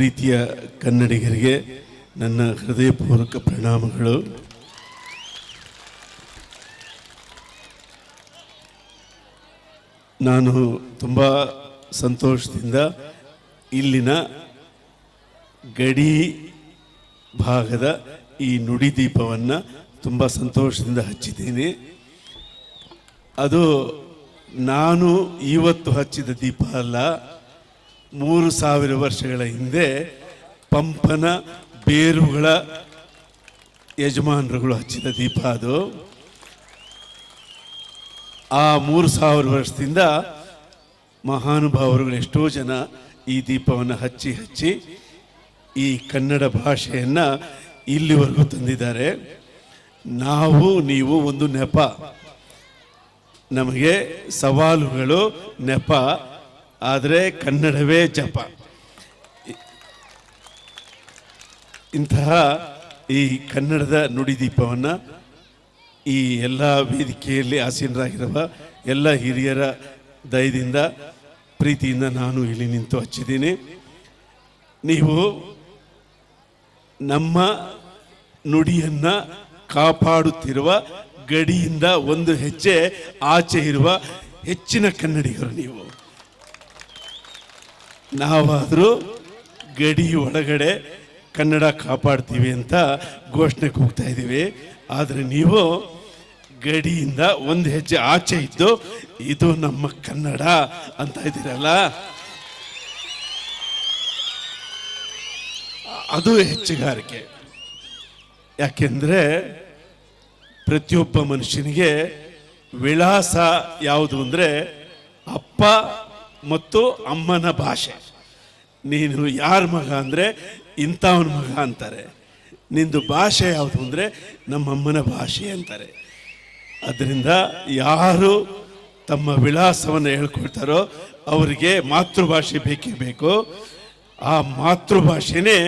ಪ್ರೀತಿಯ ಕನ್ನಡಿಗರಿಗೆ ನನ್ನ ಹೃದಯಪೂರ್ವಕ ಪ್ರಣಾಮಗಳು. ನಾನು ತುಂಬ ಸಂತೋಷದಿಂದ ಇಲ್ಲಿನ ಗಡಿ ಭಾಗದ ಈ ನುಡಿ ದೀಪವನ್ನು ತುಂಬ ಸಂತೋಷದಿಂದ ಹಚ್ಚಿದ್ದೀನಿ. ಅದು ನಾನು ಇವತ್ತು ಹಚ್ಚಿದ ದೀಪ ಅಲ್ಲ ಮೂರು ಸಾವಿರ ವರ್ಷಗಳ ಹಿಂದೆ ಪಂಪನ ಬೇರುಗಳ ಯಜಮಾನರುಗಳು ಹಚ್ಚಿದ ದೀಪ ಅದು. ಆ ಮೂರು ಸಾವಿರ ವರ್ಷದಿಂದ ಮಹಾನುಭಾವರುಗಳು ಎಷ್ಟೋ ಜನ ಈ ದೀಪವನ್ನು ಹಚ್ಚಿ ಹಚ್ಚಿ ಈ ಕನ್ನಡ ಭಾಷೆಯನ್ನು ಇಲ್ಲಿವರೆಗೂ ತಂದಿದ್ದಾರೆ. ನಾವು, ನೀವು ಒಂದು ನೆಪ. ನಮಗೆ ಸವಾಲುಗಳು ನೆಪ. ಆದರೆ ಕನ್ನಡವೇ ಜಪ. ಇಂತಹ ಈ ಕನ್ನಡದ ನುಡಿದೀಪವನ್ನು ಈ ಎಲ್ಲ ವೇದಿಕೆಯಲ್ಲಿ ಆಸೀನರಾಗಿರುವ ಎಲ್ಲ ಹಿರಿಯರ ದಯದಿಂದ, ಪ್ರೀತಿಯಿಂದ ನಾನು ಇಲ್ಲಿ ನಿಂತು ಹಚ್ಚಿದ್ದೀನಿ. ನೀವು ನಮ್ಮ ನುಡಿಯನ್ನು ಕಾಪಾಡುತ್ತಿರುವ ಗಡಿಯಿಂದ ಒಂದು ಹೆಜ್ಜೆ ಆಚೆ ಇರುವ ಹೆಚ್ಚಿನ ಕನ್ನಡಿಗರು ನೀವು. ನಾವಾದರೂ ಗಡಿ ಒಳಗಡೆ ಕನ್ನಡ ಕಾಪಾಡ್ತೀವಿ ಅಂತ ಘೋಷಣೆ ಕೂಗ್ತಾ ಇದ್ದೀವಿ. ಆದರೆ ನೀವು ಗಡಿಯಿಂದ ಒಂದು ಹೆಜ್ಜೆ ಆಚೆ ಇದ್ದು, ಇದು ನಮ್ಮ ಕನ್ನಡ ಅಂತ ಇದ್ದೀರಲ್ಲ? ಅದು ಹೆಚ್ಚುಗಾರಿಕೆ. ಯಾಕೆಂದರೆ ಪ್ರತಿಯೊಬ್ಬ ಮನುಷ್ಯನಿಗೆ ವಿಳಾಸ ಯಾವುದು ಅಂದರೆ ಅಪ್ಪ ಮತ್ತು ಅಮ್ಮನ ಭಾಷೆ. ನೀನು ಯಾರ ಮಗ ಅಂದರೆ ಇಂಥವನ ಮಗ ಅಂತಾರೆ. ನಿಂದು ಭಾಷೆ ಯಾವುದು ಅಂದರೆ ನಮ್ಮಮ್ಮನ ಭಾಷೆ ಅಂತಾರೆ. ಅದರಿಂದ ಯಾರು ತಮ್ಮ ವಿಳಾಸವನ್ನು ಹೇಳ್ಕೊಳ್ತಾರೋ ಅವರಿಗೆ ಮಾತೃಭಾಷೆ ಬೇಕೇ ಬೇಕು. ಆ ಮಾತೃಭಾಷೆನೇ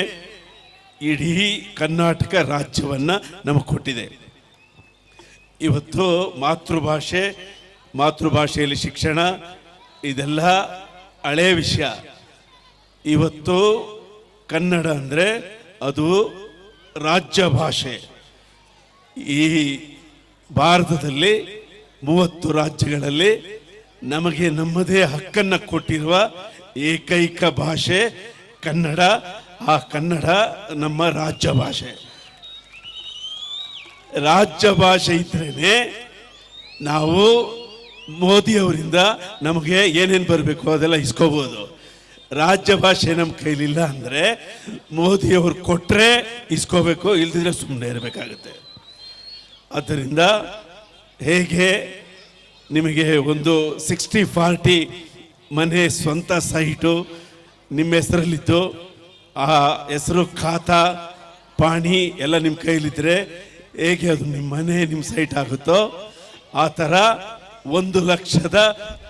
ಇಡೀ ಕರ್ನಾಟಕ ರಾಜ್ಯವನ್ನು ನಮಗೆ ಕೊಟ್ಟಿದೆ. ಇವತ್ತು ಮಾತೃಭಾಷೆ, ಮಾತೃಭಾಷೆಯಲ್ಲಿ ಶಿಕ್ಷಣ ಇದೆಲ್ಲ ಹಳೆ ವಿಷಯ. ಇವತ್ತು ಕನ್ನಡ ಅಂದರೆ ಅದು ರಾಜ್ಯ ಭಾಷೆ. ಈ ಭಾರತದಲ್ಲಿ ಮೂವತ್ತು ರಾಜ್ಯಗಳಲ್ಲಿ ನಮಗೆ ನಮ್ಮದೇ ಹಕ್ಕನ್ನು ಕೊಟ್ಟಿರುವ ಏಕೈಕ ಭಾಷೆ ಕನ್ನಡ. ಆ ಕನ್ನಡ ನಮ್ಮ ರಾಜ್ಯ ಭಾಷೆ. ರಾಜ್ಯ ಭಾಷೆ ಇದ್ರೇ ನಾವು ಮೋದಿಯವರಿಂದ ನಮಗೆ ಏನೇನು ಬರಬೇಕು ಅದೆಲ್ಲ ಇಸ್ಕೋಬೋದು. ರಾಜ್ಯ ಭಾಷೆ ನಮ್ಮ ಕೈಲಿಲ್ಲ ಅಂದರೆ ಮೋದಿಯವರು ಕೊಟ್ಟರೆ ಇಸ್ಕೋಬೇಕು, ಇಲ್ದಿದ್ರೆ ಸುಮ್ಮನೆ ಇರಬೇಕಾಗುತ್ತೆ. ಆದ್ದರಿಂದ ಹೇಗೆ ನಿಮಗೆ ಒಂದು ಸಿಕ್ಸ್ಟಿ ಫಾರ್ಟಿ ಮನೆ ಸ್ವಂತ ಸೈಟು ನಿಮ್ಮ ಹೆಸರಲ್ಲಿತ್ತು, ಆ ಹೆಸರು ಖಾತಾ, ಪಾಣಿ ಎಲ್ಲ ನಿಮ್ಮ ಕೈಲಿದ್ರೆ ಹೇಗೆ ಅದು ನಿಮ್ಮ ಮನೆ, ನಿಮ್ಮ ಸೈಟ್ ಆಗುತ್ತೋ ಆ ಥರ ಒಂದು ಲಕ್ಷದ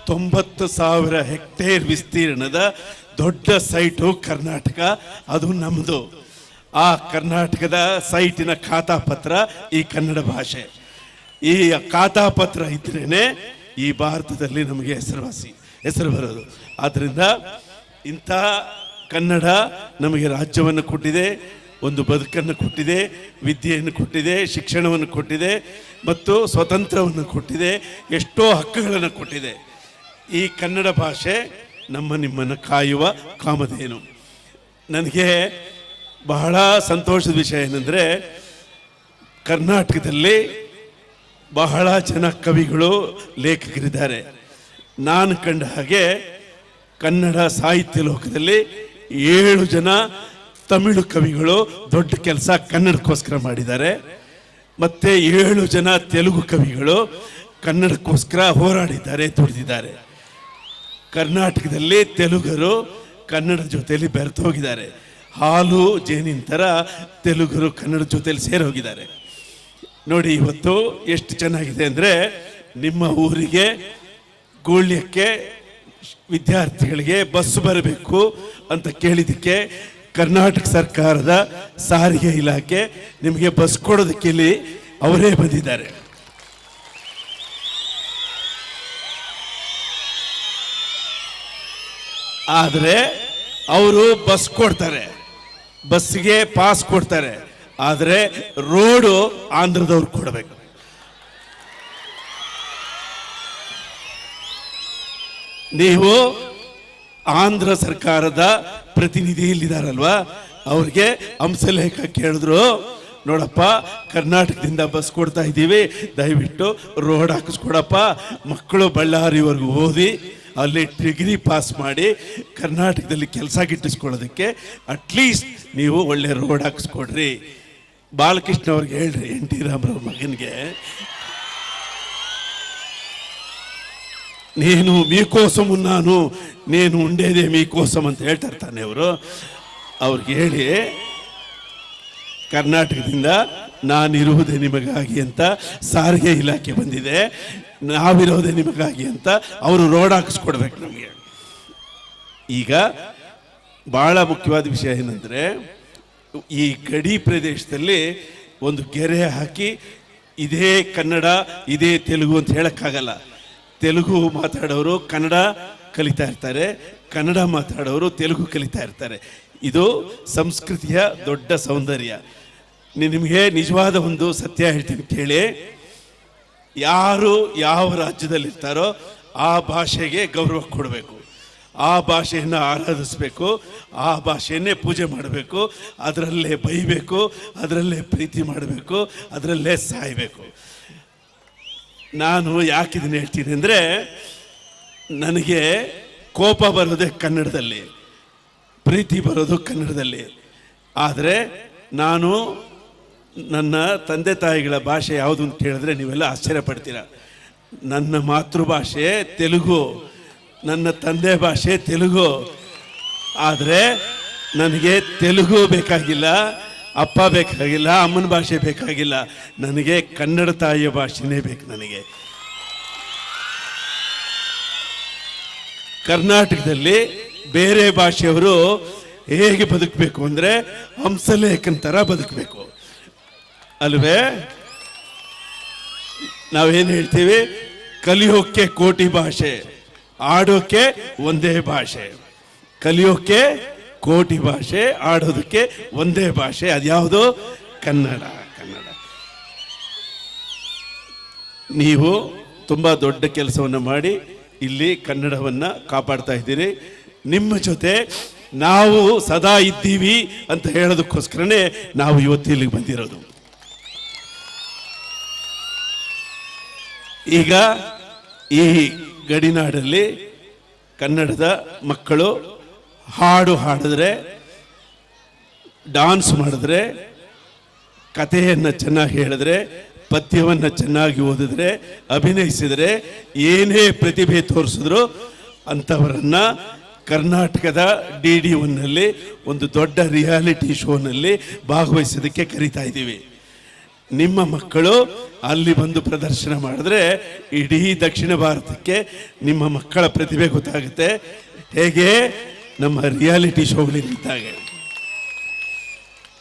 ತೊಂಬತ್ತು ಸಾವಿರ ಹೆಕ್ಟೇರ್ ವಿಸ್ತೀರ್ಣದ ದೊಡ್ಡ ಸೈಟು ಕರ್ನಾಟಕ, ಅದು ನಮ್ಮದು ಆ ಕರ್ನಾಟಕದ ಸೈಟಿನ ಖಾತಾ ಪತ್ರ ಈ ಕನ್ನಡ ಭಾಷೆ. ಈ ಖಾತಾ ಪತ್ರ ಇದ್ರೇನೆ ಈ ಭಾರತದಲ್ಲಿ ನಮಗೆ ಹೆಸರುವಾಸಿ, ಹೆಸರು ಬರೋದು. ಆದ್ದರಿಂದ ಇಂಥ ಕನ್ನಡ ನಮಗೆ ರಾಜ್ಯವನ್ನು ಕೊಟ್ಟಿದೆ. ಒಂದು ಬದುಕನ್ನು ಕೊಟ್ಟಿದೆ, ವಿದ್ಯೆಯನ್ನು ಕೊಟ್ಟಿದೆ, ಶಿಕ್ಷಣವನ್ನು ಕೊಟ್ಟಿದೆ ಮತ್ತು ಸ್ವತಂತ್ರವನ್ನು ಕೊಟ್ಟಿದೆ, ಎಷ್ಟೋ ಹಕ್ಕುಗಳನ್ನು ಕೊಟ್ಟಿದೆ. ಈ ಕನ್ನಡ ಭಾಷೆ ನಮ್ಮ ನಿಮ್ಮನ್ನು ಕಾಯುವ ಕಾಮಧೇನು. ನನಗೆ ಬಹಳ ಸಂತೋಷದ ವಿಷಯ ಏನಂದರೆ, ಕರ್ನಾಟಕದಲ್ಲಿ ಬಹಳ ಜನ ಕವಿಗಳು, ಲೇಖಕರಿದ್ದಾರೆ. ನಾನು ಕಂಡ ಹಾಗೆ ಕನ್ನಡ ಸಾಹಿತ್ಯ ಲೋಕದಲ್ಲಿ ಏಳು ಜನ ತಮಿಳು ಕವಿಗಳು ದೊಡ್ಡ ಕೆಲಸ ಕನ್ನಡಕ್ಕೋಸ್ಕರ ಮಾಡಿದ್ದಾರೆ. ಮತ್ತೆ ಏಳು ಜನ ತೆಲುಗು ಕವಿಗಳು ಕನ್ನಡಕ್ಕೋಸ್ಕರ ಹೋರಾಡಿದ್ದಾರೆ, ದುಡಿದಿದ್ದಾರೆ. ಕರ್ನಾಟಕದಲ್ಲಿ ತೆಲುಗರು ಕನ್ನಡ ಜೊತೆಯಲ್ಲಿ ಬೆರೆತು ಹೋಗಿದ್ದಾರೆ. ಹಾಲು, ಜೇನಿನ ಥರ ತೆಲುಗರು ಕನ್ನಡ ಜೊತೆಯಲ್ಲಿ ಸೇರಿ ಹೋಗಿದ್ದಾರೆ. ನೋಡಿ, ಇವತ್ತು ಎಷ್ಟು ಚೆನ್ನಾಗಿದೆ ಅಂದರೆ ನಿಮ್ಮ ಊರಿಗೆ, ಗೂಳ್ಯಕ್ಕೆ ವಿದ್ಯಾರ್ಥಿಗಳಿಗೆ ಬಸ್ ಬರಬೇಕು ಅಂತ ಕೇಳಿದ್ದಕ್ಕೆ ಕರ್ನಾಟಕ ಸರ್ಕಾರದ ಸಾರಿಗೆ ಇಲಾಖೆ ನಿಮಗೆ ಬಸ್ ಕೊಡೋದಕ್ಕೆ ಇಲ್ಲಿ ಅವರೇ ಬಂದಿದ್ದಾರೆ. ಆದರೆ ಅವರು ಬಸ್ ಕೊಡ್ತಾರೆ, ಬಸ್ಸಿಗೆ ಪಾಸ್ ಕೊಡ್ತಾರೆ, ಆದರೆ ರೋಡು ಆಂಧ್ರದವ್ರು ಕೊಡಬೇಕು. ನೀವು ಆಂಧ್ರ ಸರ್ಕಾರದ ಪ್ರತಿನಿಧಿ ಇಲ್ಲಿದಾರಲ್ವಾ ಅವ್ರಿಗೆ ಹಂಸಲೇಖ ಕೇಳಿದ್ರು. ನೋಡಪ್ಪ, ಕರ್ನಾಟಕದಿಂದ ಬಸ್ ಕೊಡ್ತಾ ಇದ್ದೀವಿ. ದಯವಿಟ್ಟು ರೋಡ್ ಹಾಕಿಸ್ಕೊಡಪ್ಪ. ಮಕ್ಕಳು ಬಳ್ಳಾರಿವರೆಗೂ ಓದಿ, ಅಲ್ಲಿ ಡಿಗ್ರಿ ಪಾಸ್ ಮಾಡಿ ಕರ್ನಾಟಕದಲ್ಲಿ ಕೆಲಸ ಗಿಟ್ಟಿಸ್ಕೊಳ್ಳೋದಕ್ಕೆ ಅಟ್ಲೀಸ್ಟ್ ನೀವು ಒಳ್ಳೆ ರೋಡ್ ಹಾಕಿಸ್ಕೊಡ್ರಿ. ಬಾಲಕೃಷ್ಣ ಅವ್ರಿಗೆ ಹೇಳ್ರಿ, ಎನ್ ಟಿ ರಾಮರಾವ್ ಮಗನಿಗೆ. నేను మీకోసం ఉన్నాను నేను ఉండేదే మీకోసం ಅಂತ ಹೇಳ್ತಾರೆ ತಾನೆ ಅವರು ಅವ್ರಿಗೆ ಹೇಳಿ ಕರ್ನಾಟಕದಿಂದ ನಾನಿರುವುದೇ ನಿಮಗಾಗಿ ಅಂತ ಸಾರಿಗೆ ಇಲಾಖೆ ಬಂದಿದೆ ನಾವಿರೋದೇ ನಿಮಗಾಗಿ ಅಂತ ಅವರು ರೋಡ್ ಹಾಕಿಸ್ಕೊಡ್ಬೇಕು ನಮಗೆ ಈಗ ಬಹಳ ಮುಖ್ಯವಾದ ವಿಷಯ ಏನಂದ್ರೆ ಈ ಗಡಿ ಪ್ರದೇಶದಲ್ಲಿ ಒಂದು ಗೆರೆ ಹಾಕಿ ಇದೇ ಕನ್ನಡ ಇದೇ ತೆಲುಗು ಅಂತ ಹೇಳಕ್ಕಾಗಲ್ಲ ತೆಲುಗು ಮಾತಾಡೋರು ಕನ್ನಡ ಕಲಿತಾ ಇರ್ತಾರೆ. ಕನ್ನಡ ಮಾತಾಡೋರು ತೆಲುಗು ಕಲಿತಾ ಇರ್ತಾರೆ. ಇದು ಸಂಸ್ಕೃತಿಯ ದೊಡ್ಡ ಸೌಂದರ್ಯ. ನಿಮಗೆ ನಿಜವಾದ ಒಂದು ಸತ್ಯ ಹೇಳ್ತೀನಿ ಕೇಳಿ. ಯಾರು ಯಾವ ರಾಜ್ಯದಲ್ಲಿರ್ತಾರೋ ಆ ಭಾಷೆಗೆ ಗೌರವ ಕೊಡಬೇಕು. ಆ ಭಾಷೆಯನ್ನು ಆರಾಧಿಸಬೇಕು. ಆ ಭಾಷೆಯನ್ನೇ ಪೂಜೆ ಮಾಡಬೇಕು. ಅದರಲ್ಲೇ ಬೈಬೇಕು. ಅದರಲ್ಲೇ ಪ್ರೀತಿ ಮಾಡಬೇಕು. ಅದರಲ್ಲೇ ಸಾಯಬೇಕು. ನಾನು ಯಾಕೆ ಇದನ್ನ ಹೇಳ್ತೀನಿ ಅಂದರೆ, ನನಗೆ ಕೋಪ ಬರೋದೇ ಕನ್ನಡದಲ್ಲಿ, ಪ್ರೀತಿ ಬರೋದು ಕನ್ನಡದಲ್ಲಿ. ಆದರೆ ನಾನು ನನ್ನ ತಂದೆ ತಾಯಿಗಳ ಭಾಷೆ ಯಾವುದು ಅಂತ ಕೇಳಿದ್ರೆ ನೀವೆಲ್ಲ ಆಶ್ಚರ್ಯ ಪಡ್ತೀರ ನನ್ನ ಮಾತೃಭಾಷೆ ತೆಲುಗು, ನನ್ನ ತಂದೆ ಭಾಷೆ ತೆಲುಗು. ಆದರೆ ನನಗೆ ತೆಲುಗು ಬೇಕಾಗಿಲ್ಲ. ಅಪ್ಪ ಬೇಕಾಗಿಲ್ಲ, ಅಮ್ಮನ ಭಾಷೆ ಬೇಕಾಗಿಲ್ಲ. ನನಗೆ ಕನ್ನಡ ತಾಯಿಯ ಭಾಷೆನೇ ಬೇಕು ನನಗೆ. ಕರ್ನಾಟಕದಲ್ಲಿ ಬೇರೆ ಭಾಷೆಯವರು ಹೇಗೆ ಬದುಕಬೇಕು ಅಂದರೆ ಹಂಸಲೇಖನ್ ಥರ ಬದುಕಬೇಕು. ಅಲ್ವೇ? ನಾವೇನು ಹೇಳ್ತೀವಿ? ಕಲಿಯೋಕ್ಕೆ ಕೋಟಿ ಭಾಷೆ ಆಡೋಕ್ಕೆ ಒಂದೇ ಭಾಷೆ ಕಲಿಯೋಕ್ಕೆ ಕೋಟಿ ಭಾಷೆ ಆಡೋದಕ್ಕೆ ಒಂದೇ ಭಾಷೆ, ಅದ್ಯಾವುದು? ಕನ್ನಡ ಕನ್ನಡ. ನೀವು ತುಂಬ ದೊಡ್ಡ ಕೆಲಸವನ್ನು ಮಾಡಿ ಇಲ್ಲಿ ಕನ್ನಡವನ್ನು ಕಾಪಾಡ್ತಾ ಇದ್ದೀರಿ. ನಿಮ್ಮ ಜೊತೆ ನಾವು ಸದಾ ಇದ್ದೀವಿ ಅಂತ ಹೇಳೋದಕ್ಕೋಸ್ಕರನೇ ನಾವು ಇವತ್ತು ಇಲ್ಲಿಗೆ ಬಂದಿರೋದು. ಈಗ ಈ ಗಡಿನಾಡಲ್ಲಿ ಕನ್ನಡದ ಮಕ್ಕಳು ಹಾಡು ಹಾಡಿದ್ರೆ ಡಾನ್ಸ್ ಮಾಡಿದ್ರೆ, ಕಥೆಯನ್ನು ಚೆನ್ನಾಗಿ ಹೇಳಿದ್ರೆ, ಪದ್ಯವನ್ನು ಚೆನ್ನಾಗಿ ಓದಿದ್ರೆ, ಅಭಿನಯಿಸಿದರೆ, ಏನೇ ಪ್ರತಿಭೆ ತೋರಿಸಿದ್ರು ಅಂಥವರನ್ನು ಕರ್ನಾಟಕದ ಡಿ ಡಿ ಒನ್ನಲ್ಲಿ, ಒಂದು ದೊಡ್ಡ ರಿಯಾಲಿಟಿ ಶೋನಲ್ಲಿ ಭಾಗವಹಿಸೋದಕ್ಕೆ ಕರಿತಾ ಇದ್ದೀವಿ. ನಿಮ್ಮ ಮಕ್ಕಳು ಅಲ್ಲಿ ಬಂದು ಪ್ರದರ್ಶನ ಮಾಡಿದ್ರೆ, ಇಡೀ ದಕ್ಷಿಣ ಭಾರತಕ್ಕೆ ನಿಮ್ಮ ಮಕ್ಕಳ ಪ್ರತಿಭೆ ಗೊತ್ತಾಗುತ್ತೆ. ಹೇಗೆ? ನಮ್ಮ ರಿಯಾಲಿಟಿ ಶೋಗಳಿದ್ದಾಗೆ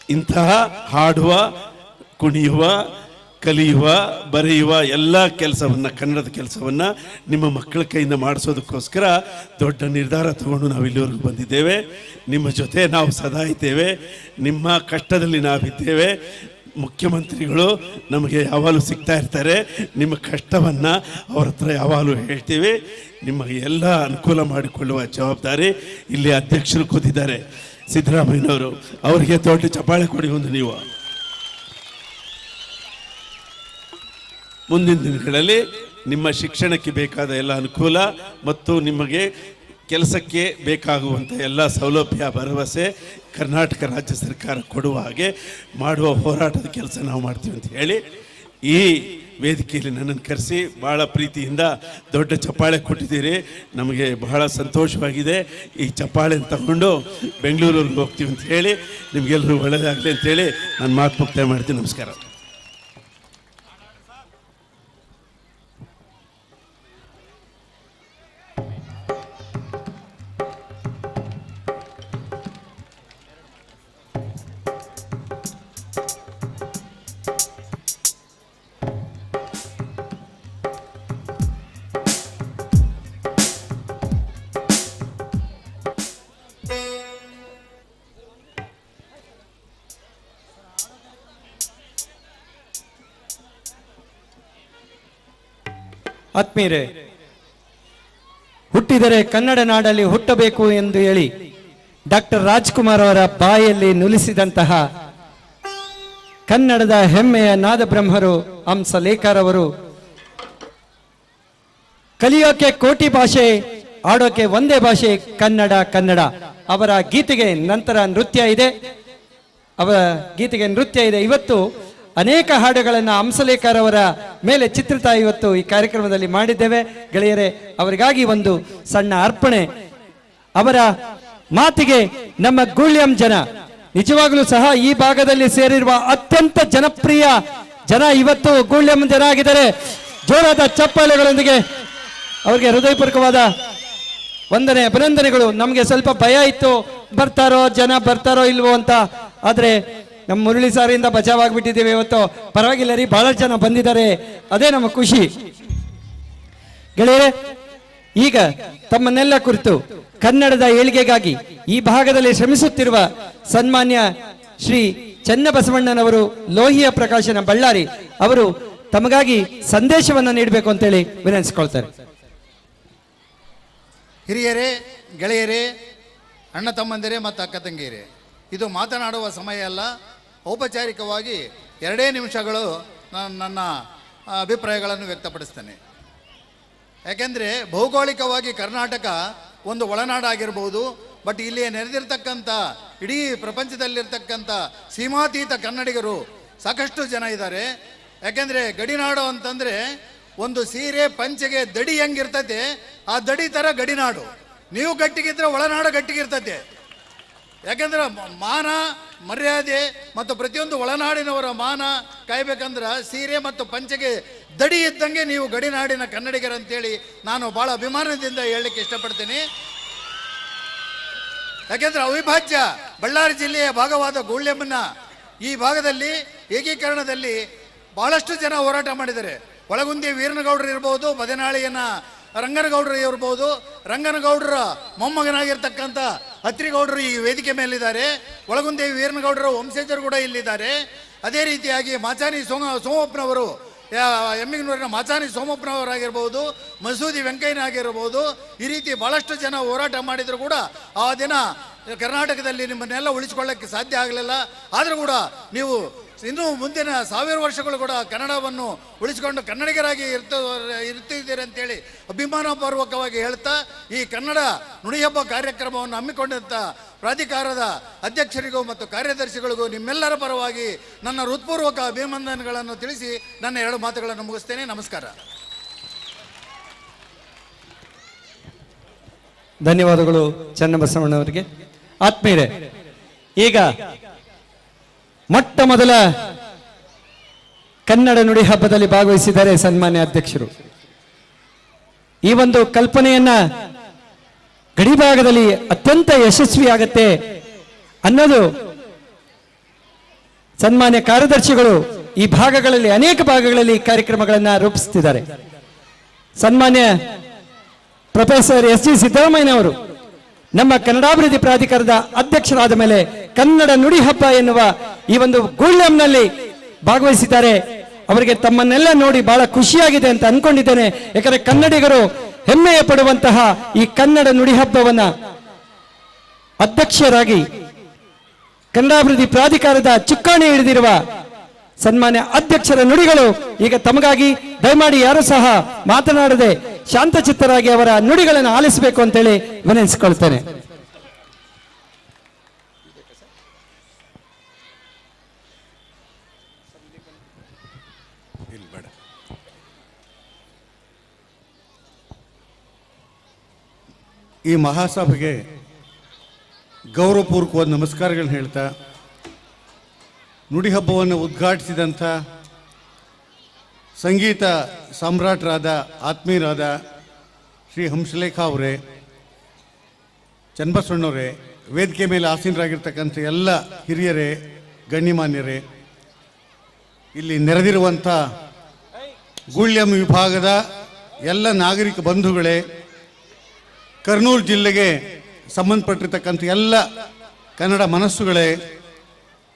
ಇಂತಹ ಹಾಡುವ, ಕುಣಿಯುವ, ಕಲಿಯುವ, ಬರೆಯುವ ಎಲ್ಲ ಕೆಲಸವನ್ನು, ಕನ್ನಡದ ಕೆಲಸವನ್ನು ನಿಮ್ಮ ಮಕ್ಕಳ ಕೈಯಿಂದ ಮಾಡಿಸೋದಕ್ಕೋಸ್ಕರ ದೊಡ್ಡ ನಿರ್ಧಾರ ತಗೊಂಡು ನಾವು ಇಲ್ಲಿವರೆಗೂ ಬಂದಿದ್ದೇವೆ. ನಿಮ್ಮ ಜೊತೆ ನಾವು ಸದಾ ಇದ್ದೇವೆ. ನಿಮ್ಮ ಕಷ್ಟದಲ್ಲಿ ನಾವಿದ್ದೇವೆ. ಮುಖ್ಯಮಂತ್ರಿಗಳು ನಮಗೆ ಯಾವಾಗಲೂ ಸಿಗ್ತಾ ಇರ್ತಾರೆ. ನಿಮ್ಮ ಕಷ್ಟವನ್ನು ಅವ್ರ ಹತ್ರ ಯಾವಾಗಲೂ ಹೇಳ್ತೀವಿ. ನಿಮಗೆ ಎಲ್ಲ ಅನುಕೂಲ ಮಾಡಿಕೊಳ್ಳುವ ಜವಾಬ್ದಾರಿ ಇಲ್ಲಿ ಅಧ್ಯಕ್ಷರು ಕೂತಿದ್ದಾರೆ. ಸಿದ್ದರಾಮಯ್ಯನವರು, ಅವರಿಗೆ ದೊಡ್ಡ ಚಪಾಳೆ ಕೊಡಿ ಒಂದು ನೀವು. ಮುಂದಿನ ದಿನಗಳಲ್ಲಿ ನಿಮ್ಮ ಶಿಕ್ಷಣಕ್ಕೆ ಬೇಕಾದ ಎಲ್ಲ ಅನುಕೂಲ ಮತ್ತು ನಿಮಗೆ ಕೆಲಸಕ್ಕೆ ಬೇಕಾಗುವಂಥ ಎಲ್ಲ ಸೌಲಭ್ಯ, ಭರವಸೆ ಕರ್ನಾಟಕ ರಾಜ್ಯ ಸರ್ಕಾರ ಕೊಡುವ ಹಾಗೆ ಮಾಡುವ ಹೋರಾಟದ ಕೆಲಸ ನಾವು ಮಾಡ್ತೀವಿ ಅಂತ ಹೇಳಿ ಈ ವೇದಿಕೆಯಲ್ಲಿ ನನ್ನನ್ನು ಕರೆಸಿ ಭಾಳ ಪ್ರೀತಿಯಿಂದ ದೊಡ್ಡ ಚಪ್ಪಾಳೆ ಕೊಟ್ಟಿದ್ದೀರಿ. ನಮಗೆ ಬಹಳ ಸಂತೋಷವಾಗಿದೆ. ಈ ಚಪ್ಪಾಳೆ ತಗೊಂಡು ಬೆಂಗಳೂರಿಗೆ ಹೋಗ್ತೀವಿ ಅಂತ ಹೇಳಿ. ನಿಮಗೆಲ್ಲರೂ ಒಳ್ಳೆಯದಾಗಲಿ ಅಂತೇಳಿ ನಾನು ಮಾತು ಮುಕ್ತಾಯ ಮಾಡ್ತೀನಿ. ನಮಸ್ಕಾರ. ಆತ್ಮೀಯರೇ, ಹುಟ್ಟಿದರೆ ಕನ್ನಡ ನಾಡಲ್ಲಿ ಹುಟ್ಟಬೇಕು ಎಂದು ಹೇಳಿ ಡಾಕ್ಟರ್ ರಾಜ್ಕುಮಾರ್ ಅವರ ಬಾಯಲ್ಲಿ ನುಲಿಸಿದಂತಹ ಕನ್ನಡದ ಹೆಮ್ಮೆಯ ನಾದಬ್ರಹ್ಮರು ಹಂಸ ಅವರು, ಕಲಿಯೋಕೆ ಕೋಟಿ ಭಾಷೆ, ಆಡೋಕೆ ಒಂದೇ ಭಾಷೆ ಕನ್ನಡ ಕನ್ನಡ. ಅವರ ಗೀತೆಗೆ ನಂತರ ನೃತ್ಯ ಇದೆ. ಅವರ ಗೀತೆಗೆ ನೃತ್ಯ ಇದೆ. ಇವತ್ತು ಅನೇಕ ಹಾಡುಗಳನ್ನು ಹಂಸಲೇಖರವರ ಮೇಲೆ ಚಿತ್ರಿತ ಇವತ್ತು ಈ ಕಾರ್ಯಕ್ರಮದಲ್ಲಿ ಮಾಡಿದ್ದೇವೆ. ಗೆಳೆಯರೇ, ಅವರಿಗಾಗಿ ಒಂದು ಸಣ್ಣ ಅರ್ಪಣೆ. ಅವರ ಮಾತಿಗೆ ನಮ್ಮ ಗೂಳ್ಯಂ ಜನ, ನಿಜವಾಗಲೂ ಸಹ ಈ ಭಾಗದಲ್ಲಿ ಸೇರಿರುವ ಅತ್ಯಂತ ಜನಪ್ರಿಯ ಜನ ಇವತ್ತು ಗೂಳ್ಯಂ ಜನ ಆಗಿದ್ದಾರೆ ಜೋರಾದ ಚಪ್ಪಾಳೆಗಳೊಂದಿಗೆ ಅವರಿಗೆ ಹೃದಯಪೂರ್ವಕವಾದ ವಂದನೆ, ಅಭಿನಂದನೆಗಳು. ನಮಗೆ ಸ್ವಲ್ಪ ಭಯ ಇತ್ತು. ಬರ್ತಾರೋ ಜನ ಬರ್ತಾರೋ ಇಲ್ವೋ ಅಂತ. ಆದ್ರೆ ನಮ್ಮ ಮುರಳಿ ಸಾರಿಂದ ಬಚಾವಾಗ್ಬಿಟ್ಟಿದ್ದೀವಿ ಇವತ್ತು. ಪರವಾಗಿಲ್ಲ ರೀ, ಬಹಳ ಜನ ಬಂದಿದ್ದಾರೆ. ಅದೇ ನಮ್ಮ ಖುಷಿ. ಗೆಳೆಯರೆ, ಈಗ ತಮ್ಮನ್ನೆಲ್ಲ ಕುರಿತು ಕನ್ನಡದ ಏಳಿಗೆಗಾಗಿ ಈ ಭಾಗದಲ್ಲಿ ಶ್ರಮಿಸುತ್ತಿರುವ ಸನ್ಮಾನ್ಯ ಶ್ರೀ ಚನ್ನಬಸವಣ್ಣನವರು, ಲೋಹಿಯ ಪ್ರಕಾಶನ ಬಳ್ಳಾರಿ, ಅವರು ತಮಗಾಗಿ ಸಂದೇಶವನ್ನು ನೀಡಬೇಕು ಅಂತೇಳಿ ವಿನಂತಿಸ್ಕೊಳ್ತಾರೆ ಹಿರಿಯರೇ, ಗೆಳೆಯರೇ, ಅಣ್ಣ ತಮ್ಮಂದಿರೇ ಮತ್ತು ಅಕ್ಕ ತಂಗಿಯರೇ ಇದು ಮಾತನಾಡುವ ಸಮಯ ಅಲ್ಲ. ಔಪಚಾರಿಕವಾಗಿ ಎರಡೇ ನಿಮಿಷಗಳು ನಾನು ನನ್ನ ಅಭಿಪ್ರಾಯಗಳನ್ನು ವ್ಯಕ್ತಪಡಿಸ್ತೇನೆ. ಯಾಕೆಂದರೆ ಭೌಗೋಳಿಕವಾಗಿ ಕರ್ನಾಟಕ ಒಂದು ಒಳನಾಡಾಗಿರ್ಬೋದು, ಬಟ್ ಇಲ್ಲಿ ನೆರೆದಿರ್ತಕ್ಕಂಥ, ಇಡೀ ಪ್ರಪಂಚದಲ್ಲಿರ್ತಕ್ಕಂಥ ಸೀಮಾತೀತ ಕನ್ನಡಿಗರು ಸಾಕಷ್ಟು ಜನ ಇದ್ದಾರೆ. ಯಾಕೆಂದರೆ ಗಡಿನಾಡು ಅಂತಂದರೆ ಒಂದು ಸೀರೆ ಪಂಚೆಗೆ ದಡಿ ಹೆಂಗಿರ್ತತೆ, ಆ ದಡಿ ಥರ ಗಡಿನಾಡು. ನೀವು ಗಟ್ಟಿಗಿದ್ರೆ ಒಳನಾಡು ಗಟ್ಟಿಗಿರ್ತತೆ. ಯಾಕಂದ್ರೆ ಮಾನ, ಮರ್ಯಾದೆ ಮತ್ತು ಪ್ರತಿಯೊಂದು ಒಳನಾಡಿನವರ ಮಾನ ಕಾಯ್ಬೇಕಂದ್ರೆ ಸೀರೆ ಮತ್ತು ಪಂಚೆಗೆ ದಡಿ ಇದ್ದಂಗೆ ನೀವು ಗಡಿನಾಡಿನ ಕನ್ನಡಿಗರಂತೇಳಿ ನಾನು ಭಾಳ ಅಭಿಮಾನದಿಂದ ಹೇಳಲಿಕ್ಕೆ ಇಷ್ಟಪಡ್ತೀನಿ. ಯಾಕೆಂದ್ರೆ ಅವಿಭಾಜ್ಯ ಬಳ್ಳಾರಿ ಜಿಲ್ಲೆಯ ಭಾಗವಾದ ಗೋಳ್ಯಮ್ಮನ ಈ ಭಾಗದಲ್ಲಿ ಏಕೀಕರಣದಲ್ಲಿ ಬಹಳಷ್ಟು ಜನ ಹೋರಾಟ ಮಾಡಿದ್ದಾರೆ. ಒಳಗುಂದಿ ವೀರನಗೌಡರು ಇರ್ಬೋದು, ಬದನಾಳಿಯನ್ನ ರಂಗನಗೌಡರು ಇರ್ಬೋದು. ರಂಗನಗೌಡರ ಮೊಮ್ಮಗನಾಗಿರ್ತಕ್ಕಂಥ ಹತ್ರಿಗೌಡರು ಈ ವೇದಿಕೆ ಮೇಲಿದ್ದಾರೆ. ಒಳಗುಂದೇವಿ ವೀರನಗೌಡರ ವಂಶಜರು ಕೂಡ ಇಲ್ಲಿದ್ದಾರೆ. ಅದೇ ರೀತಿಯಾಗಿ ಮಾಚಾನಿ ಸೋಮ ಸೋಮಪ್ಪನವರು ಎಮ್ಮಿಗನೂರಿನ ಮಾಚಾನಿ ಸೋಮಪ್ಪನವರಾಗಿರ್ಬೋದು, ಮಸೂದಿ ವೆಂಕಯ್ಯನಾಗಿರ್ಬೋದು ಈ ರೀತಿ ಭಾಳಷ್ಟು ಜನ ಹೋರಾಟ ಮಾಡಿದರೂ ಕೂಡ ಆ ದಿನ ಕರ್ನಾಟಕದಲ್ಲಿ ನಿಮ್ಮನ್ನೆಲ್ಲ ಉಳಿಸ್ಕೊಳ್ಳೋಕ್ಕೆ ಸಾಧ್ಯ ಆಗಲಿಲ್ಲ. ಆದರೂ ಕೂಡ ನೀವು ಇನ್ನೂ ಮುಂದಿನ ಸಾವಿರ ವರ್ಷಗಳು ಕೂಡ ಕನ್ನಡವನ್ನು ಉಳಿಸಿಕೊಂಡು ಕನ್ನಡಿಗರಾಗಿ ಇರ್ತ ಇರ್ತಿದ್ದೀರಿ ಅಂತೇಳಿ ಅಭಿಮಾನಪೂರ್ವಕವಾಗಿ ಹೇಳ್ತಾ, ಈ ಕನ್ನಡ ನುಡಿಹಬ್ಬ ಕಾರ್ಯಕ್ರಮವನ್ನು ಹಮ್ಮಿಕೊಂಡಂಥ ಪ್ರಾಧಿಕಾರದ ಅಧ್ಯಕ್ಷರಿಗೂ ಮತ್ತು ಕಾರ್ಯದರ್ಶಿಗಳಿಗೂ ನಿಮ್ಮೆಲ್ಲರ ಪರವಾಗಿ ನನ್ನ ಹೃತ್ಪೂರ್ವಕ ಅಭಿನಂದನೆಗಳನ್ನು ತಿಳಿಸಿ ನನ್ನ ಎರಡು ಮಾತುಗಳನ್ನು ಮುಗಿಸ್ತೇನೆ. ನಮಸ್ಕಾರ. ಧನ್ಯವಾದಗಳು ಚನ್ನಬಸವಣ್ಣವರಿಗೆ. ಆತ್ಮೀಯರೇ, ಈಗ ಮೊಟ್ಟ ಮೊದಲ ಕನ್ನಡ ನುಡಿ ಹಬ್ಬದಲ್ಲಿ ಭಾಗವಹಿಸಿದ್ದಾರೆ ಸನ್ಮಾನ್ಯ ಅಧ್ಯಕ್ಷರು. ಈ ಒಂದು ಕಲ್ಪನೆಯನ್ನ ಗಡಿಭಾಗದಲ್ಲಿ ಅತ್ಯಂತ ಯಶಸ್ವಿ ಆಗತ್ತೆ ಅನ್ನೋದು ಸನ್ಮಾನ್ಯ ಕಾರ್ಯದರ್ಶಿಗಳು ಈ ಭಾಗಗಳಲ್ಲಿ, ಅನೇಕ ಭಾಗಗಳಲ್ಲಿ ಕಾರ್ಯಕ್ರಮಗಳನ್ನ ರೂಪಿಸುತ್ತಿದ್ದಾರೆ. ಸನ್ಮಾನ್ಯ ಪ್ರೊಫೆಸರ್ ಎಸ್ ಜಿ ಸಿದ್ದರಾಮಯ್ಯನವರು ನಮ್ಮ ಕನ್ನಡಾಭಿವೃದ್ಧಿ ಪ್ರಾಧಿಕಾರದ ಅಧ್ಯಕ್ಷರಾದ ಮೇಲೆ ಕನ್ನಡ ನುಡಿ ಹಬ್ಬ ಎನ್ನುವ ಈ ಒಂದು ಗೂಳ್ಯಂನಲ್ಲಿ ಭಾಗವಹಿಸಿದ್ದಾರೆ. ಅವರಿಗೆ ತಮ್ಮನ್ನೆಲ್ಲ ನೋಡಿ ಬಹಳ ಖುಷಿಯಾಗಿದೆ ಅಂತ ಅನ್ಕೊಂಡಿದ್ದೇನೆ. ಯಾಕಂದ್ರೆ ಕನ್ನಡಿಗರು ಹೆಮ್ಮೆಯ ಪಡುವಂತಹ ಈ ಕನ್ನಡ ನುಡಿ ಹಬ್ಬವನ್ನ ಅಧ್ಯಕ್ಷರಾಗಿ ಕನ್ನಡಾಭಿವೃದ್ಧಿ ಪ್ರಾಧಿಕಾರದ ಚುಕ್ಕಾಣಿ ಹಿಡಿದಿರುವ ಸನ್ಮಾನ್ಯ ಅಧ್ಯಕ್ಷರ ನುಡಿಗಳು ಈಗ ತಮಗಾಗಿ ದಯಮಾಡಿ ಯಾರು ಸಹ ಮಾತನಾಡದೆ ಶಾಂತಚಿತ್ತರಾಗಿ ಅವರ ನುಡಿಗಳನ್ನು ಆಲಿಸಬೇಕು ಅಂತೇಳಿ ವಿನಂತಿಸಿಕೊಳ್ತೇನೆ. ಇಲ್ಲಿ, ಬೇಡ. ಈ ಮಹಾಸಭೆಗೆ ಗೌರವಪೂರ್ವಕವಾದ ನಮಸ್ಕಾರಗಳನ್ನು ಹೇಳ್ತಾ, ನುಡಿ ಹಬ್ಬವನ್ನು ಉದ್ಘಾಟಿಸಿದಂಥ ಸಂಗೀತ ಸಾಮ್ರಾಟರಾದ, ಆತ್ಮೀಯರಾದ ಶ್ರೀ ಹಂಸಲೇಖ ಅವರೇ, ಚನ್ನಬಸವಣ್ಣವರೇ, ವೇದಿಕೆ ಮೇಲೆ ಆಸೀನರಾಗಿರ್ತಕ್ಕಂಥ ಎಲ್ಲ ಹಿರಿಯರೇ, ಗಣ್ಯಮಾನ್ಯರೇ ಇಲ್ಲಿ ನೆರೆದಿರುವಂಥ ಗುಳ್ಯಂ ವಿಭಾಗದ ಎಲ್ಲ ನಾಗರಿಕ ಬಂಧುಗಳೇ, ಕರ್ನೂಲ್ ಜಿಲ್ಲೆಗೆ ಸಂಬಂಧಪಟ್ಟಿರ್ತಕ್ಕಂಥ ಎಲ್ಲ ಕನ್ನಡ ಮನಸ್ಸುಗಳೇ,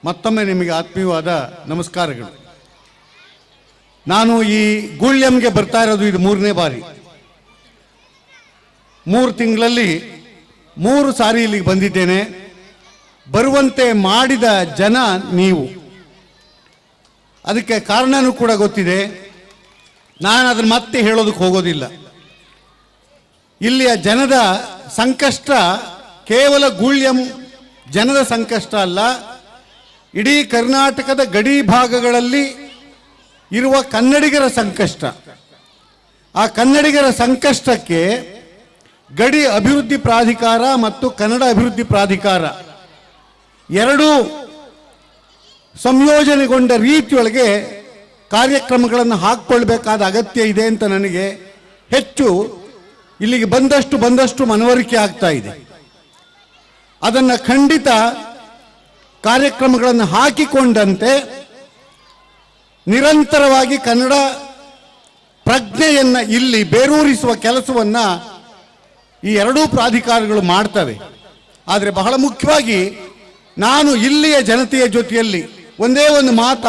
ಮತ್ತೊಮ್ಮೆ ನಿಮಗೆ ಆತ್ಮೀಯವಾದ ನಮಸ್ಕಾರಗಳು. ನಾನು ಈ ಗುಳ್ಯಂಗೆ ಬರ್ತಾ ಇರೋದು ಇದು ಮೂರನೇ ಬಾರಿ. ಮೂರು ತಿಂಗಳಲ್ಲಿ ಮೂರು ಸಾರಿ ಇಲ್ಲಿಗೆ ಬಂದಿದ್ದೇನೆ. ಬರುವಂತೆ ಮಾಡಿದ ಜನ ನೀವು. ಅದಕ್ಕೆ ಕಾರಣನೂ ಕೂಡ ಗೊತ್ತಿದೆ. ನಾನು ಅದನ್ನು ಮತ್ತೆ ಹೇಳೋದಕ್ಕೆ ಹೋಗೋದಿಲ್ಲ. ಇಲ್ಲಿಯ ಜನದ ಸಂಕಷ್ಟ ಕೇವಲ ಗೂಳ್ಯಂ ಜನದ ಸಂಕಷ್ಟ ಅಲ್ಲ. ಇಡೀ ಕರ್ನಾಟಕದ ಗಡಿ ಭಾಗಗಳಲ್ಲಿ ಇರುವ ಕನ್ನಡಿಗರ ಸಂಕಷ್ಟ. ಆ ಕನ್ನಡಿಗರ ಸಂಕಷ್ಟಕ್ಕೆ ಗಡಿ ಅಭಿವೃದ್ಧಿ ಪ್ರಾಧಿಕಾರ ಮತ್ತು ಕನ್ನಡ ಅಭಿವೃದ್ಧಿ ಪ್ರಾಧಿಕಾರ ಎರಡೂ ಸಂಯೋಜನೆಗೊಂಡ ರೀತಿಯೊಳಗೆ ಕಾರ್ಯಕ್ರಮಗಳನ್ನು ಹಾಕ್ಕೊಳ್ಬೇಕಾದ ಅಗತ್ಯ ಇದೆ ಅಂತ ನನಗೆ ಹೆಚ್ಚು ಇಲ್ಲಿಗೆ ಬಂದಷ್ಟು ಬಂದಷ್ಟು ಮನವರಿಕೆ ಆಗ್ತಾ ಇದೆ. ಅದನ್ನು ಖಂಡಿತ ಕಾರ್ಯಕ್ರಮಗಳನ್ನು ಹಾಕಿಕೊಂಡಂತೆ ನಿರಂತರವಾಗಿ ಕನ್ನಡ ಪ್ರಜ್ಞೆಯನ್ನು ಇಲ್ಲಿ ಬೇರೂರಿಸುವ ಕೆಲಸವನ್ನು ಈ ಎರಡೂ ಪ್ರಾಧಿಕಾರಗಳು ಮಾಡ್ತವೆ. ಆದರೆ ಬಹಳ ಮುಖ್ಯವಾಗಿ ನಾನು ಇಲ್ಲಿಯ ಜನತೆಯ ಜೊತೆಯಲ್ಲಿ ಒಂದೇ ಒಂದು ಮಾತ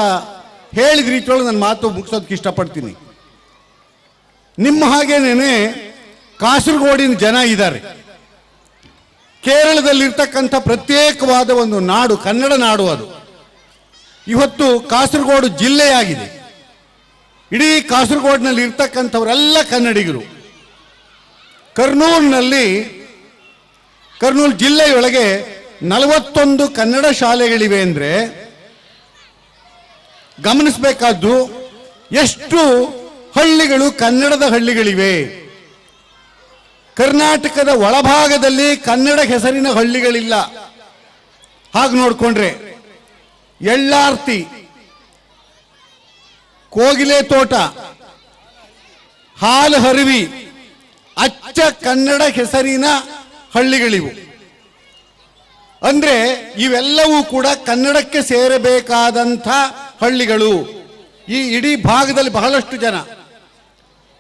ಹೇಳಿದ ರೀತಿಯೊಳಗೆ ನನ್ನ ಮಾತು ಮುಗಿಸೋದಕ್ಕೆ ಇಷ್ಟಪಡ್ತೀನಿ. ನಿಮ್ಮ ಹಾಗೇನೇ ಕಾಸರಗೋಡಿನ ಜನ ಇದ್ದಾರೆ. ಕೇರಳದಲ್ಲಿರ್ತಕ್ಕಂಥ ಪ್ರತ್ಯೇಕವಾದ ಒಂದು ನಾಡು, ಕನ್ನಡ ನಾಡು ಅದು. ಇವತ್ತು ಕಾಸರಗೋಡು ಜಿಲ್ಲೆಯಾಗಿದೆ. ಇಡೀ ಕಾಸರಗೋಡಿನಲ್ಲಿ ಇರ್ತಕ್ಕಂಥವರೆಲ್ಲ ಕನ್ನಡಿಗರು. ಕರ್ನೂಲ್ನಲ್ಲಿ, ಕರ್ನೂಲ್ ಜಿಲ್ಲೆಯೊಳಗೆ ನಲವತ್ತೊಂದು ಕನ್ನಡ ಶಾಲೆಗಳಿವೆ ಅಂದರೆ ಗಮನಿಸಬೇಕಾದ್ದು ಎಷ್ಟು ಹಳ್ಳಿಗಳು ಕನ್ನಡದ ಹಳ್ಳಿಗಳಿವೆ. ಕರ್ನಾಟಕದ ಒಳಭಾಗದಲ್ಲಿ ಕನ್ನಡ ಹೆಸರಿನ ಹಳ್ಳಿಗಳಿಲ್ಲ. ಹಾಗೆ ನೋಡಿಕೊಂಡ್ರೆ ಎಳ್ಳಾರ್ತಿ, ಕೋಗಿಲೆ ತೋಟ, ಹಾಲು ಹರಿವಿ, ಅಚ್ಚ ಕನ್ನಡ ಹೆಸರಿನ ಹಳ್ಳಿಗಳಿವು. ಅಂದ್ರೆ ಇವೆಲ್ಲವೂ ಕೂಡ ಕನ್ನಡಕ್ಕೆ ಸೇರಬೇಕಾದಂಥ ಹಳ್ಳಿಗಳು. ಈ ಇಡೀ ಭಾಗದಲ್ಲಿ ಬಹಳಷ್ಟು ಜನ,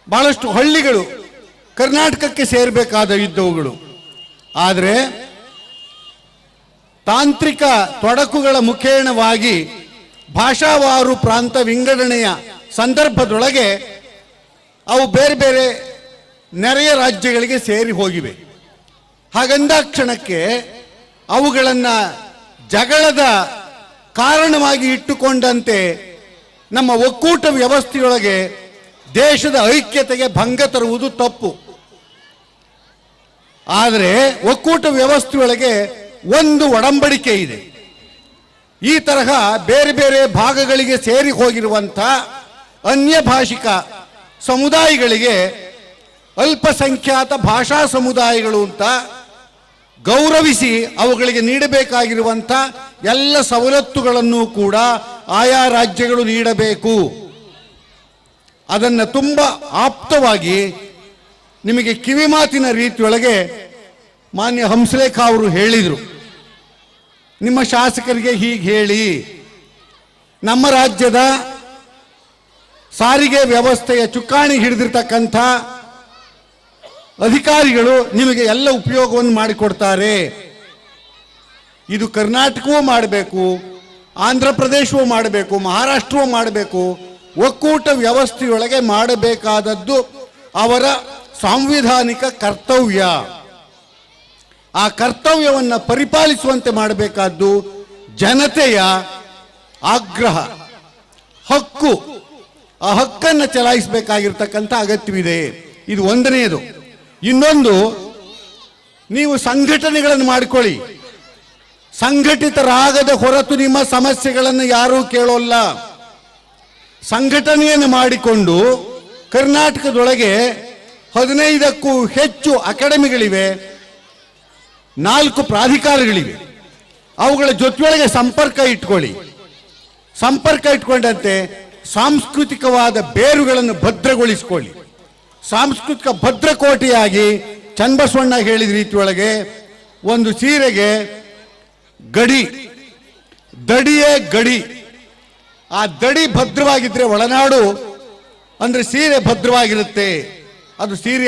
ಬಹಳಷ್ಟು ಹಳ್ಳಿಗಳು ಕರ್ನಾಟಕಕ್ಕೆ ಸೇರಬೇಕಾದ ಇದ್ದವುಗಳು. ಆದರೆ ತಾಂತ್ರಿಕ ತೊಡಕುಗಳ ಮುಖೇಣವಾಗಿ ಭಾಷಾವಾರು ಪ್ರಾಂತ ವಿಂಗಡಣೆಯ ಸಂದರ್ಭದೊಳಗೆ ಅವು ಬೇರೆ ಬೇರೆ ನೆರೆಯ ರಾಜ್ಯಗಳಿಗೆ ಸೇರಿ ಹೋಗಿವೆ. ಹಾಗಂದ ಕ್ಷಣಕ್ಕೆ ಅವುಗಳನ್ನು ಜಗಳದ ಕಾರಣವಾಗಿ ಇಟ್ಟುಕೊಂಡಂತೆ ನಮ್ಮ ಒಕ್ಕೂಟ ವ್ಯವಸ್ಥೆಯೊಳಗೆ ದೇಶದ ಐಕ್ಯತೆಗೆ ಭಂಗ ತರುವುದು ತಪ್ಪು. ಆದರೆ ಒಕ್ಕೂಟ ವ್ಯವಸ್ಥೆಯೊಳಗೆ ಒಂದು ಒಡಂಬಡಿಕೆ ಇದೆ. ಈ ತರಹ ಬೇರೆ ಬೇರೆ ಭಾಗಗಳಿಗೆ ಸೇರಿ ಹೋಗಿರುವಂಥ ಅನ್ಯ ಭಾಷಿಕ ಸಮುದಾಯಗಳಿಗೆ ಅಲ್ಪಸಂಖ್ಯಾತ ಭಾಷಾ ಸಮುದಾಯಗಳು ಅಂತ ಗೌರವಿಸಿ ಅವುಗಳಿಗೆ ನೀಡಬೇಕಾಗಿರುವಂಥ ಎಲ್ಲ ಸವಲತ್ತುಗಳನ್ನು ಕೂಡ ಆಯಾ ರಾಜ್ಯಗಳು ನೀಡಬೇಕು. ಅದನ್ನು ತುಂಬ ಆಪ್ತವಾಗಿ ನಿಮಗೆ ಕಿವಿಮಾತಿನ ರೀತಿಯೊಳಗೆ ಮಾನ್ಯ ಹಂಸಲೇಖ ಅವರು ಹೇಳಿದರು. ನಿಮ್ಮ ಶಾಸಕರಿಗೆ ಹೀಗೆ ಹೇಳಿ, ನಮ್ಮ ರಾಜ್ಯದ ಸಾರಿಗೆ ವ್ಯವಸ್ಥೆಯ ಚುಕ್ಕಾಣಿ ಹಿಡಿದಿರ್ತಕ್ಕಂಥ ಅಧಿಕಾರಿಗಳು ನಿಮಗೆ ಎಲ್ಲ ಉಪಯೋಗವನ್ನು ಮಾಡಿಕೊಡ್ತಾರೆ. ಇದು ಕರ್ನಾಟಕವೂ ಮಾಡಬೇಕು, ಆಂಧ್ರ ಪ್ರದೇಶವೂ ಮಾಡಬೇಕು, ಮಹಾರಾಷ್ಟ್ರವೂ ಮಾಡಬೇಕು, ಒಕ್ಕೂಟ ವ್ಯವಸ್ಥೆಯೊಳಗೆ ಮಾಡಬೇಕಾದದ್ದು ಅವರ ಸಾಂವಿಧಾನಿಕ ಕರ್ತವ್ಯ. ಆ ಕರ್ತವ್ಯವನ್ನು ಪರಿಪಾಲಿಸುವಂತೆ ಮಾಡಬೇಕಾದ್ದು ಜನತೆಯ ಆಗ್ರಹ, ಹಕ್ಕು. ಆ ಹಕ್ಕನ್ನು ಚಲಾಯಿಸಬೇಕಾಗಿರ್ತಕ್ಕಂಥ ಅಗತ್ಯವಿದೆ. ಇದು ಒಂದನೆಯದು. ಇನ್ನೊಂದು, ನೀವು ಸಂಘಟನೆಗಳನ್ನು ಮಾಡಿಕೊಳ್ಳಿ. ಸಂಘಟಿತರಾಗದ ಹೊರತು ನಿಮ್ಮ ಸಮಸ್ಯೆಗಳನ್ನು ಯಾರೂ ಕೇಳೋಲ್ಲ. ಸಂಘಟನೆಯನ್ನು ಮಾಡಿಕೊಂಡು ಕರ್ನಾಟಕದೊಳಗೆ ಹದಿನೈದಕ್ಕೂ ಹೆಚ್ಚು ಅಕಾಡೆಮಿಗಳಿವೆ, ನಾಲ್ಕು ಪ್ರಾಧಿಕಾರಗಳಿವೆ. ಅವುಗಳ ಜೊತೆಯೊಳಗೆ ಸಂಪರ್ಕ ಇಟ್ಕೊಳ್ಳಿ. ಸಂಪರ್ಕ ಇಟ್ಕೊಂಡಂತೆ ಸಾಂಸ್ಕೃತಿಕವಾದ ಬೇರುಗಳನ್ನು ಭದ್ರಗೊಳಿಸಿಕೊಳ್ಳಿ. ಸಾಂಸ್ಕೃತಿಕ ಭದ್ರಕೋಟೆಯಾಗಿ ಚನ್ನಬಸವಣ್ಣ ಹೇಳಿದ ರೀತಿಯೊಳಗೆ ಒಂದು ಸೀರೆಗೆ ಗಡಿ, ದಡಿಯೇ ಗಡಿ. ಆ ದಡಿ ಭದ್ರವಾಗಿದ್ರೆ ಒಳನಾಡು ಅಂದ್ರೆ ಸೀರೆ ಭದ್ರವಾಗಿರುತ್ತೆ. ಅದು ಸೀರೆ